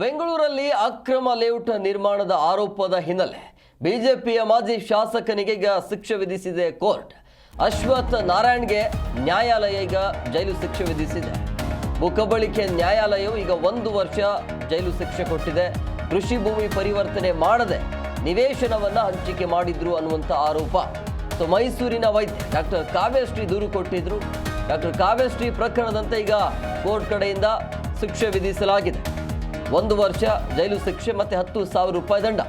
ಬೆಂಗಳೂರಲ್ಲಿ ಅಕ್ರಮ ಲೇಔಟ್ ನಿರ್ಮಾಣದ ಆರೋಪದ ಹಿನ್ನೆಲೆ ಬಿಜೆಪಿಯ ಮಾಜಿ ಶಾಸಕನಿಗೆ ಈಗ ಶಿಕ್ಷೆ ವಿಧಿಸಿದೆ ಕೋರ್ಟ್. ಅಶ್ವಥ್ ನಾರಾಯಣ್ಗೆ ನ್ಯಾಯಾಲಯ ಈಗ ಜೈಲು ಶಿಕ್ಷೆ ವಿಧಿಸಿದೆ. ಮುಖಬಳಿಕೆ ನ್ಯಾಯಾಲಯವು ಈಗ ಒಂದು ವರ್ಷ ಜೈಲು ಶಿಕ್ಷೆ ಕೊಟ್ಟಿದೆ. ಕೃಷಿ ಭೂಮಿ ಪರಿವರ್ತನೆ ಮಾಡದೆ ನಿವೇಶನವನ್ನು ಹಂಚಿಕೆ ಮಾಡಿದ್ರು ಅನ್ನುವಂಥ ಆರೋಪ. ಸೊ ಮೈಸೂರಿನ ವೈದ್ಯ ಡಾಕ್ಟರ್ ಕಾವ್ಯಶ್ರೀ ದೂರು ಕೊಟ್ಟಿದ್ರು. ಡಾಕ್ಟರ್ ಕಾವ್ಯಶ್ರೀ ಪ್ರಕರಣದಂತೆ ಈಗ ಕೋರ್ಟ್ ಕಡೆಯಿಂದ ಶಿಕ್ಷೆ ವಿಧಿಸಲಾಗಿದೆ. ಒಂದು ವರ್ಷ ಜೈಲು ಶಿಕ್ಷೆ ಮತ್ತೆ ಹತ್ತು ಸಾವಿರ ರೂಪಾಯಿ ದಂಡ.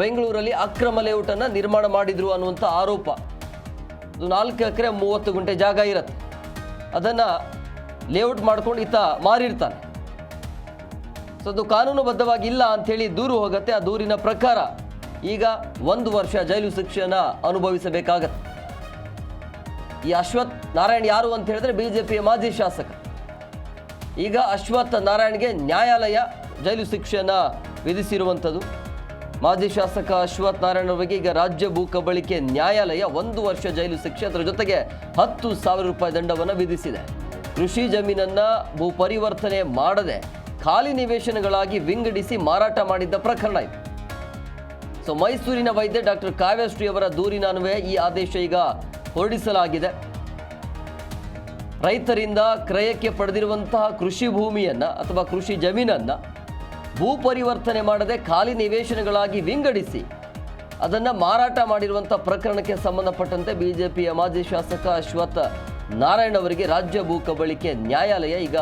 ಬೆಂಗಳೂರಲ್ಲಿ ಅಕ್ರಮ ಲೇಔಟನ್ನು ನಿರ್ಮಾಣ ಮಾಡಿದ್ರು ಅನ್ನುವಂಥ ಆರೋಪ. ಅದು ನಾಲ್ಕು ಎಕರೆ ಮೂವತ್ತು ಗುಂಟೆ ಜಾಗ ಇರುತ್ತೆ. ಅದನ್ನು ಲೇಔಟ್ ಮಾಡ್ಕೊಂಡು ಈತ ಮಾರಿರ್ತಾನೆ. ಸೊ ಅದು ಕಾನೂನುಬದ್ಧವಾಗಿ ಇಲ್ಲ ಅಂಥೇಳಿ ದೂರು ಹೋಗುತ್ತೆ, ಆ ದೂರಿನ ಪ್ರಕಾರ. ಈಗ ಒಂದು ವರ್ಷ ಜೈಲು ಶಿಕ್ಷೆಯನ್ನು ಅನುಭವಿಸಬೇಕಾಗತ್ತೆ. ಈ ಅಶ್ವಥ್ ನಾರಾಯಣ್ ಯಾರು ಅಂತ ಹೇಳಿದ್ರೆ ಬಿಜೆಪಿಯ ಮಾಜಿ ಶಾಸಕ. ಈಗ ಅಶ್ವಥ್ ನಾರಾಯಣ್ಗೆ ನ್ಯಾಯಾಲಯ ಜೈಲು ಶಿಕ್ಷೆಯನ್ನು ವಿಧಿಸಿರುವಂಥದ್ದು. ಮಾಜಿ ಶಾಸಕ ಅಶ್ವಥ್ ನಾರಾಯಣ ಅವರಿಗೆ ಈಗ ರಾಜ್ಯ ಭೂ ಕಬಳಿಕೆ ನ್ಯಾಯಾಲಯ ಒಂದು ವರ್ಷ ಜೈಲು ಶಿಕ್ಷೆ ಅದರ ಜೊತೆಗೆ ಹತ್ತು ಸಾವಿರ ರೂಪಾಯಿ ದಂಡವನ್ನು ವಿಧಿಸಿದೆ. ಕೃಷಿ ಜಮೀನನ್ನ ಭೂ ಪರಿವರ್ತನೆ ಮಾಡದೆ ಖಾಲಿ ನಿವೇಶನಗಳಾಗಿ ವಿಂಗಡಿಸಿ ಮಾರಾಟ ಮಾಡಿದ್ದ ಪ್ರಕರಣ ಇದು. ಸೊ ಮೈಸೂರಿನ ವೈದ್ಯ ಡಾಕ್ಟರ್ ಕಾವ್ಯಶ್ರೀ ಅವರ ದೂರಿನನ್ವಯ ಈ ಆದೇಶ ಈಗ ಹೊರಡಿಸಲಾಗಿದೆ. ರೈತರಿಂದ ಕ್ರಯಕ್ಕೆ ಪಡೆದಿರುವಂತಹ ಕೃಷಿ ಭೂಮಿಯನ್ನು ಅಥವಾ ಕೃಷಿ ಜಮೀನನ್ನು ಭೂ ಪರಿವರ್ತನೆ ಮಾಡದೆ ಖಾಲಿ ನಿವೇಶನಗಳಾಗಿ ವಿಂಗಡಿಸಿ ಅದನ್ನು ಮಾರಾಟ ಮಾಡಿರುವಂಥ ಪ್ರಕರಣಕ್ಕೆ ಸಂಬಂಧಪಟ್ಟಂತೆ ಬಿ ಜೆ ಪಿಯ ಮಾಜಿ ಶಾಸಕ ಅಶ್ವಥ್ ನಾರಾಯಣ್ ಅವರಿಗೆ ರಾಜ್ಯ ಭೂ ಕಬಳಿಕೆ ನ್ಯಾಯಾಲಯ ಈಗ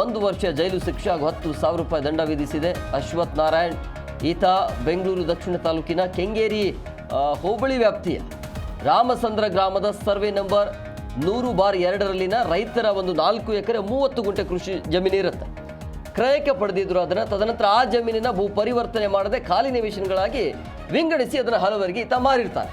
ಒಂದು ವರ್ಷ ಜೈಲು ಶಿಕ್ಷೆ ಹಾಗೂ ಹತ್ತು ಸಾವಿರ ರೂಪಾಯಿ ದಂಡ ವಿಧಿಸಿದೆ. ಅಶ್ವಥ್ ನಾರಾಯಣ್ ಈತ ಬೆಂಗಳೂರು ದಕ್ಷಿಣ ತಾಲೂಕಿನ ಕೆಂಗೇರಿ ಹೋಬಳಿ ವ್ಯಾಪ್ತಿಯ ರಾಮಸಂದ್ರ ಗ್ರಾಮದ ಸರ್ವೆ ನಂಬರ್ ನೂರು ಬಾರ್ ಎರಡರಲ್ಲಿನ ರೈತರ ಒಂದು ನಾಲ್ಕು ಎಕರೆ ಮೂವತ್ತು ಗುಂಟೆ ಕೃಷಿ ಜಮೀನು ಇರುತ್ತೆ. ಕ್ರಯಕ್ಕೆ ಪಡೆದಿದ್ರು ಅದನ್ನು ತದನಂತರ ಆ ಜಮೀನಿನ ಭೂ ಪರಿವರ್ತನೆ ಮಾಡದೆ ಖಾಲಿ ನಿವೇಶನಗಳಾಗಿ ವಿಂಗಡಿಸಿ ಅದನ್ನು ಹಲವರಿಗೆ ಈತ ಮಾರಿರ್ತಾನೆ